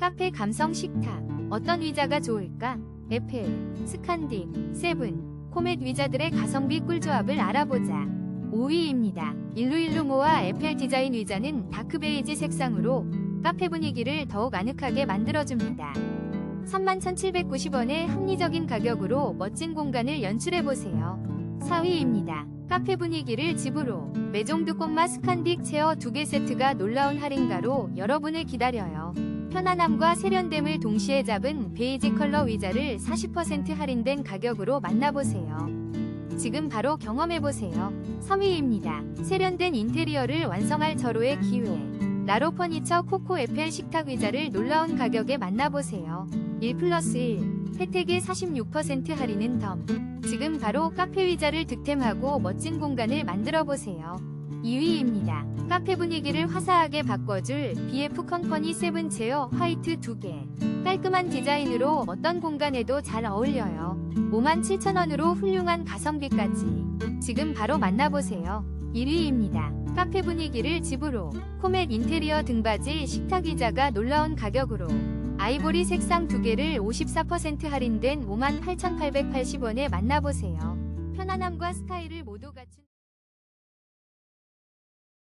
카페 감성 식탁. 어떤 의자가 좋을까? 에펠, 스칸딕, 세븐, 코멧 의자들의 가성비 꿀조합을 알아보자. 5위입니다. 일루일루모와 에펠 디자인 의자는 다크 베이지 색상으로 카페 분위기를 더욱 아늑하게 만들어줍니다. 31,790원의 합리적인 가격으로 멋진 공간을 연출해보세요. 4위입니다. 카페 분위기를 집으로 메종드 꽃마 스칸딕 체어 2개 세트가 놀라운 할인가로 여러분을 기다려요. 편안함과 세련됨을 동시에 잡은 베이지 컬러 의자를 40% 할인된 가격으로 만나보세요. 지금 바로 경험해보세요. 3위입니다. 세련된 인테리어를 완성할 절호의 기회. 나로 퍼니처 코코 에펠 식탁 의자를 놀라운 가격에 만나보세요. 1 플러스 1. 혜택의 46% 할인은 덤. 지금 바로 카페 의자를 득템하고 멋진 공간을 만들어 보세요. 2위입니다. 카페 분위기를 화사하게 바꿔줄 BF 컴퍼니 세븐 체어 화이트 2개. 깔끔한 디자인으로 어떤 공간에도 잘 어울려요. 57,000원으로 훌륭한 가성비까지. 지금 바로 만나보세요. 1위입니다. 카페 분위기를 집으로 코멧 인테리어 등받이 식탁 의자가 놀라운 가격으로 아이보리 색상 두 개를 54% 할인된 58,880원에 만나보세요. 편안함과 스타일을 모두 갖춘